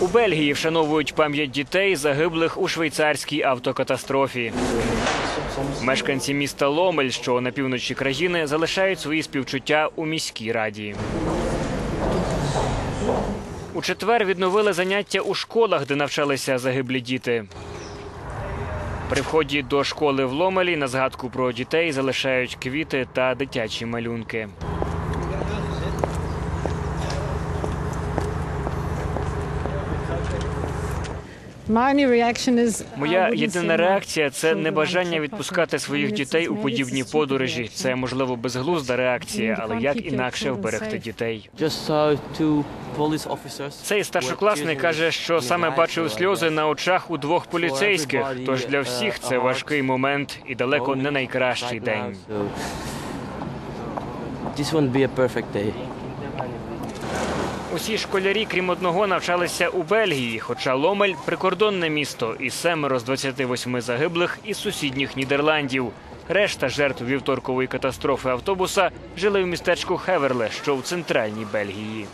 У Бельгії вшановують пам'ять дітей, загиблих у швейцарській автокатастрофі. Мешканці міста Ломель, що на півночі країни, залишають свої співчуття у міській раді. У четвер відновили заняття у школах, де навчалися загиблі діти. При вході до школи в Ломелі на згадку про дітей залишають квіти та дитячі малюнки. Моя єдина реакція це небажання відпускати своїх дітей у подібні подорожі. Це можливо безглузда реакція, але як інакше вберегти дітей. Цей старшокласник каже, що саме бачив сльози на очах у двох поліцейських. Тож для всіх це важкий момент і далеко не найкращий день. This won't be a perfect day. Усі школярі, крім одного, навчалися у Бельгії, хоча Ломель прикордонне місто і семеро з 28 загиблих із сусідніх Нідерландів. Решта жертв вівторкової катастрофи автобуса жили в містечку Хеверле, що в центральній Бельгії.